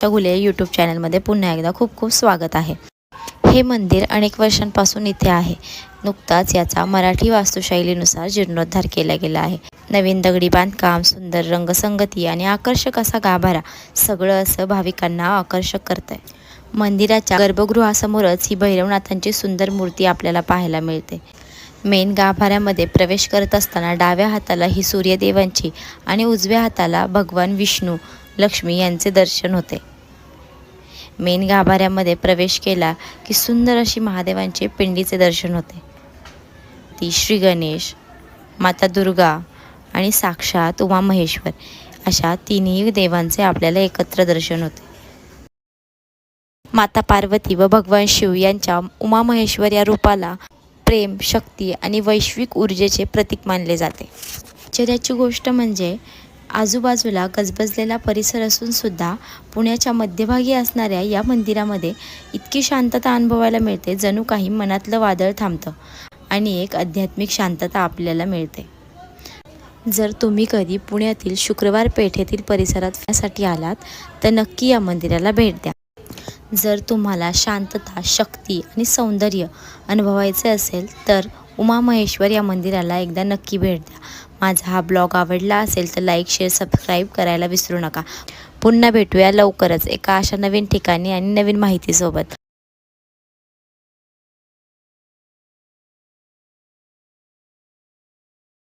गुले यूट्यूब चॅनलमध्ये पुन्हा एकदा खूप खूप स्वागत आहे. हे मंदिर अनेक वर्षांपासून इथे आहे. नुकताच याचा मराठी वास्तुशैलीनुसार जीर्णोद्धार केला गेला आहे. नवीन दगडी बांधकाम सुंदर रंगसंगती आणि आकर्षक असा गाभारा सगळं असं भाविकांना आकर्षक करत आहे मंदिराच्या गर्भगृहासमोरच ही भैरवनाथांची सुंदर मूर्ती आपल्याला पाहायला मिळते. मेन गाभाऱ्यामध्ये प्रवेश करत असताना डाव्या हाताला ही सूर्यदेवांची आणि उजव्या हाताला भगवान विष्णू लक्ष्मी यांचे दर्शन होते. मेन गाभाऱ्यामध्ये प्रवेश केला की सुंदर अशी महादेवांचे पिंडीचे दर्शन होते. ती श्री गणेश माता दुर्गा आणि साक्षात उमा महेश्वर अशा तिन्ही देवांचे आपल्याला एकत्र दर्शन होते. माता पार्वती व भगवान शिव यांच्या उमा महेश्वर या रूपाला प्रेम शक्ती आणि वैश्विक ऊर्जेचे प्रतीक मानले जाते. आश्चर्याची गोष्ट म्हणजे आजूबाजूला गजबजलेला परिसर असून सुद्धा पुण्याच्या मध्यभागी असणाऱ्या या मंदिरामध्ये इतकी शांतता अनुभवायला मिळते जणू काही मनातलं वादळ थांबतं आणि एक आध्यात्मिक शांतता आपल्याला मिळते. जर तुम्ही कधी पुण्यातील शुक्रवार पेठेतील परिसरात फिरण्यासाठी आलात तर नक्की या मंदिराला भेट द्या. जर तुम्हाला शांतता शक्ती आणि सौंदर्य अनुभवायचे असेल तर उमा महेश्वर या मंदिराला एकदा नक्की भेट द्या. माझा हा ब्लॉग आवडला असेल तर लाईक शेअर सबस्क्राईब करायला विसरू नका. पुन्हा भेटूया लवकरच एका अशा नवीन ठिकाणी आणि नवीन माहितीसोबत.